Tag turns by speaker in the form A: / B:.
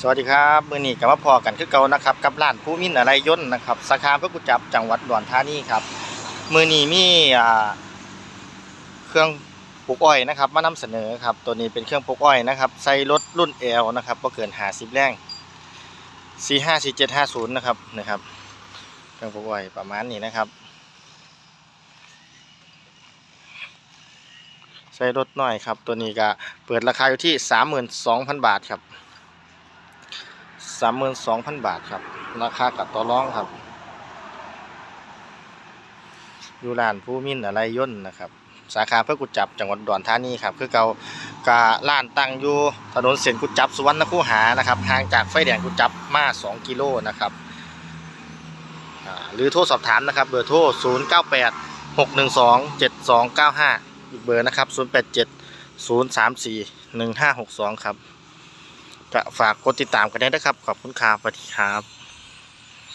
A: สวัสดีครับมือนี้กับมาพอกันคือเก่านะครับกับร้านผู้มินอะไรยนนะครับสาขาพระกุจับจังหวัดอุดรธานีครับมือนี้มีเครื่องปลูกอ้อยนะครับ มานำเสนอครับตัวนี้เป็นเครื่องปลูกอ้อยนะครับใส่รถรุ่นเอลนะครับบ่เกิน50แรง45 4750นย์นะครับนะครับ เครื่องปลูกอ้อยประมาณนี้นะครับ ใส่รถน้อยครับ ตัวนี้ก็เปิดราคาอยู่ที่32,000บาทครับ สามหมื่นสองพันบาทครับ ราคากับต่อรองครับ อยู่ร้านผู้มินอะไรย่นนะครับ สาขาเพื่อกุจับจังหวัดดอุดรธานีครับ คือเกาการ้านตั้งอยู่ถนนเส้นกุจับสุวรรณคูหานะครับห่างจากไฟแดงกุจับมา2กิโลนะครับหรือโทรสอบถามนะครับ เบอร์โทร 0 9 8 6 1 2 7 2 9 5 อีกเบอร์นะครับ 0 8 7 0 3 4 1 5 6 2 ครับ ก็ฝากกดติดตามกันได้นะครับ ขอบคุณครับสวัสดีครับ